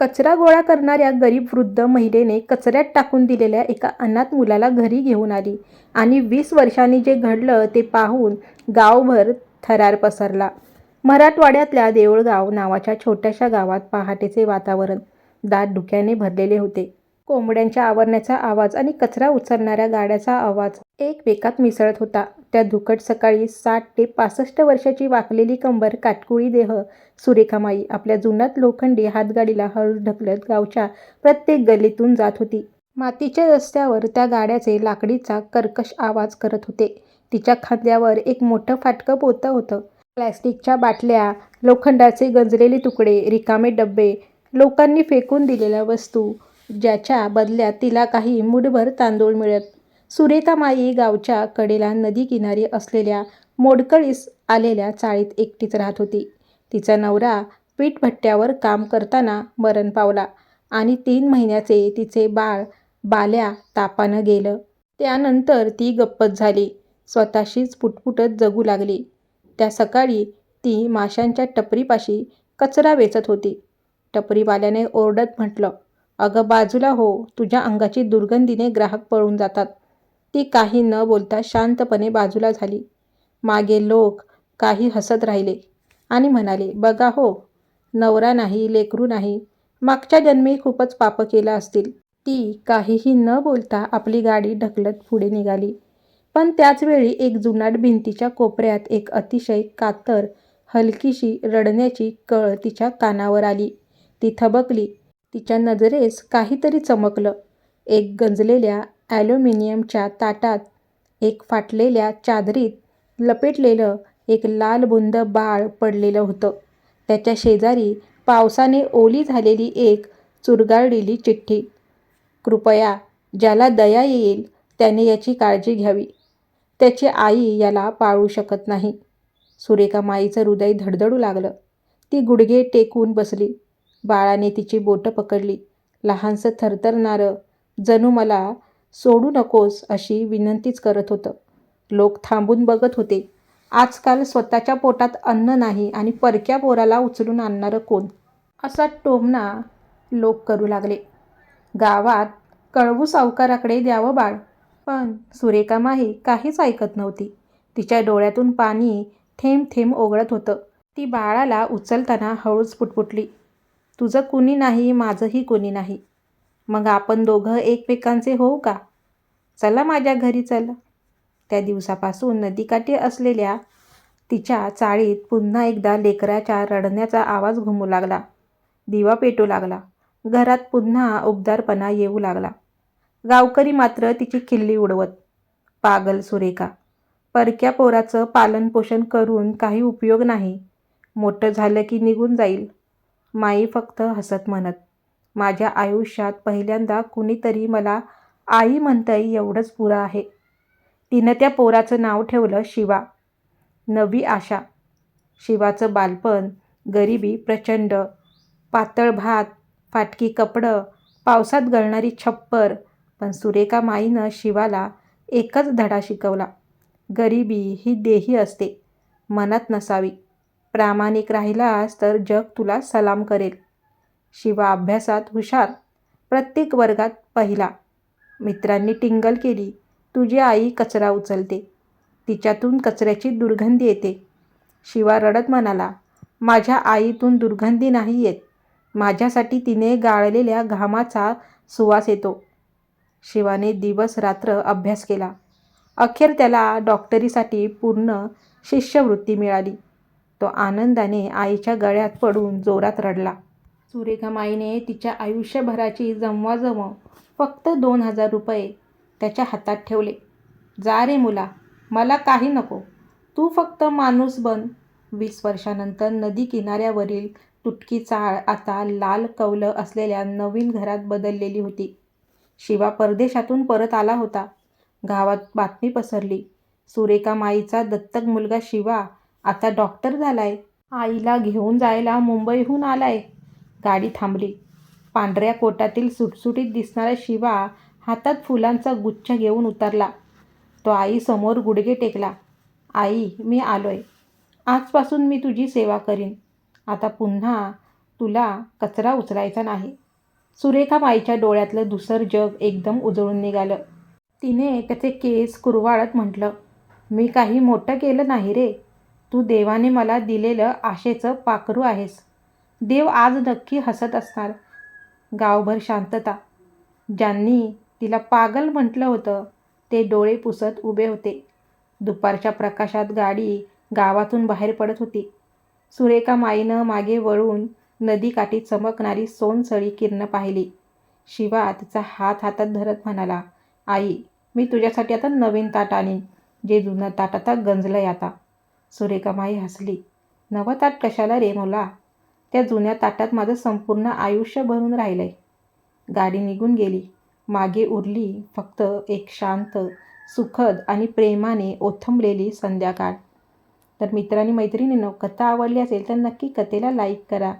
कचरा गोळा करणाऱ्या गरीब वृद्ध महिलेने कचऱ्यात टाकून दिलेल्या एका अनाथ मुलाला घरी घेऊन आली आणि वीस वर्षांनी जे घडलं ते पाहून गावभर थरार पसरला. मराठवाड्यातल्या देऊळगाव नावाच्या छोट्याशा गावात पहाटेचे वातावरण दाट धुक्याने भरलेले होते. कोंबड्यांच्या आवरण्याचा आवाज आणि कचरा उचलणाऱ्या गाड्याचा आवाज एकमेकात मिसळत होता. त्या धुकट सकाळी साठ ते पासष्ट वर्षाची वाकलेली कंबर काटकुळी देह सुरेखामाई आपल्या जुनात लोखंडी हातगाडीला हळू ढकलत गावच्या प्रत्येक गल्लीतून जात होती. मातीच्या रस्त्यावर त्या गाड्याचे लाकडीचा कर्कश आवाज करत होते. तिच्या खांद्यावर एक मोठं फाटकं पोतं होतं. प्लॅस्टिकच्या बाटल्या लोखंडाचे गंजलेले तुकडे रिकामे डब्बे लोकांनी फेकून दिलेल्या वस्तू ज्याच्या बदल्यात तिला काही मुठभर तांदूळ मिळत. सुरेखामाई गावच्या कडेला नदीकिनारी असलेल्या मोडकळीस आलेल्या चाळीत एकटीच राहत होती. तिचा नवरा पीठभट्ट्यावर काम करताना मरण पावला आणि तीन महिन्याचे तिचे बाळ बाल्या तापानं गेलं. त्यानंतर ती गप्पच झाली. स्वतःशीच पुटपुटत जगू लागली. त्या सकाळी ती माशांच्या टपरीपाशी कचरा वेचत होती. टपरीवाल्याने ओरडत म्हटलं अगं बाजूला हो तुझ्या अंगाची दुर्गंधीने ग्राहक पळून जातात. ती काही न बोलता शांतपणे बाजूला झाली. मागे लोक काही हसत राहिले आणि म्हणाले बघा हो नवरा नाही लेकरू नाही. मागच्या जन्मी खूपच पापं केलं असतील. ती काहीही न बोलता आपली गाडी ढकलत पुढे निघाली. पण त्याचवेळी एक जुनाट भिंतीच्या कोपऱ्यात एक अतिशय कातर हलकीशी रडण्याची कळ तिच्या कानावर आली. ती थबकली तिच्या नजरेस काहीतरी चमकलं. एक गंजलेल्या ॲल्युमिनियमच्या ताटात एक फाटलेल्या चादरीत लपेटलेलं एक लाल बुंद बाळ पडलेलं होतं. त्याच्या शेजारी पावसाने ओली झालेली एक चुरगाळलेली चिठ्ठी. कृपया ज्याला दया येईल त्याने याची काळजी घ्यावी. त्याची आई याला पाळू शकत नाही. सुरेखा माईचं हृदय धडधडू लागलं. ती गुडघे टेकून बसली. बाळाने तिची बोटं पकडली. लहानसं थरथरणारं जणू मला सोडू नकोस अशी विनंतीच करत होतं. लोक थांबून बघत होते. आजकाल स्वतःच्या पोटात अन्न नाही आणि परक्या पोराला उचलून आणणारं कोण? असा टोमणा लोक करू लागले. गावात कळवू सावकाराकडे द्यावं बाळ. पण सुरेखा माही काहीच ऐकत नव्हती. तिच्या डोळ्यातून पाणी थेंब थेंब ओघळत होतं. ती बाळाला उचलताना हळूच पुटपुटली. तुझं कुणी नाही माझंही कुणी नाही. मग आपण दोघं एकमेकांचे होऊ का? चला माझ्या घरी चल. त्या दिवसापासून नदीकाठी असलेल्या तिच्या चाळीत पुन्हा एकदा लेकराच्या रडण्याचा आवाज घुमू लागला. दिवा पेटू लागला. घरात पुन्हा उबदारपणा येऊ लागला. गावकरी मात्र तिची खिल्ली उडवत. पागल सुरेखा. परक्या पोराचं पालनपोषण करून काही उपयोग नाही. मोठं झालं की निघून जाईल. माई फक्त हसत म्हणत माझ्या आयुष्यात पहिल्यांदा कुणीतरी मला आई म्हणता येईल एवढंच पुरं आहे. तिनं त्या पोराचं नाव ठेवलं शिवा. नवी आशा. शिवाचं बालपण गरिबी प्रचंड. पातळ भात फाटकी कपडं पावसात गळणारी छप्पर. पण सुरेखा माईनं शिवाला एकच धडा शिकवला. गरिबी ही देही असते. मनात नसावी. प्रामाणिक राहिलास तर जग तुला सलाम करेल. शिवा अभ्यासात हुशार प्रत्येक वर्गात पहिला. मित्रांनी टिंगल केली तुझी आई कचरा उचलते तिच्यातून कचऱ्याची दुर्गंधी येते. शिवा रडत म्हणाला माझ्या आईतून दुर्गंधी नाही येत माझ्यासाठी तिने गाळलेल्या घामाचा सुवास येतो. शिवाने दिवस रात्र अभ्यास केला. अखेर त्याला डॉक्टरीसाठी पूर्ण शिष्यवृत्ती मिळाली. तो आनंदाने आईच्या गळ्यात पडून जोरात रडला. सुरेखा माईने तिच्या आयुष्यभराची जमवाजमव फक्त दोन हजार रुपये त्याच्या हातात ठेवले. जा रे मुला मला काही नको. तू फक्त माणूस बन. वीस वर्षानंतर नदी किनाऱ्यावरील तुटकी चाळ आता लाल कवलं असलेल्या नवीन घरात बदललेली होती. शिवा परदेशातून परत आला होता. गावात बातमी पसरली. सुरेखा माईचा दत्तक मुलगा शिवा आता डॉक्टर झालाय. आईला घेऊन जायला मुंबईहून आलाय. गाडी थांबली. पांढऱ्या कोटातील सुटसुटीत दिसणारा शिवा हातात फुलांचा गुच्छ घेऊन उतरला. तो आईसमोर गुडघे टेकला. आई मी आलोय. आजपासून मी तुझी सेवा करीन. आता पुन्हा तुला कचरा उचलायचा नाही. सुरेखाबाईच्या डोळ्यातलं दुसर जग एकदम उजळून निघालं. तिने त्याचे केस कुरवाळत म्हटलं मी काही मोठं केलं नाही रे. तू देवाने मला दिलेलं आशेचं पाखरू आहेस. देव आज नक्की हसत असणार. गावभर शांतता. ज्यांनी तिला पागल म्हटलं होतं ते डोळे पुसत उभे होते. दुपारच्या प्रकाशात गाडी गावातून बाहेर पडत होती. सुरेखा माईनं मागे वळून नदीकाठी चमकणारी सोनसळी किरणं पाहिली. शिवा तिचा हात हातात धरत म्हणाला आई मी तुझ्यासाठी आता नवीन ताट आणीन जे जुनं ताट आता गंजलंय आता. सुरेखामाई हसली. नवं ताट कशाला रे मुला? त्या जुन्या ताटात माझं संपूर्ण आयुष्य भरून राहिलं आहे गाडी निघून गेली. मागे उरली फक्त एक शांत सुखद आणि प्रेमाने ओथंबलेली संध्याकाळ. तर मित्रांनी मैत्रिणींनो कथा आवडली असेल तर नक्की कथेला लाईक करा.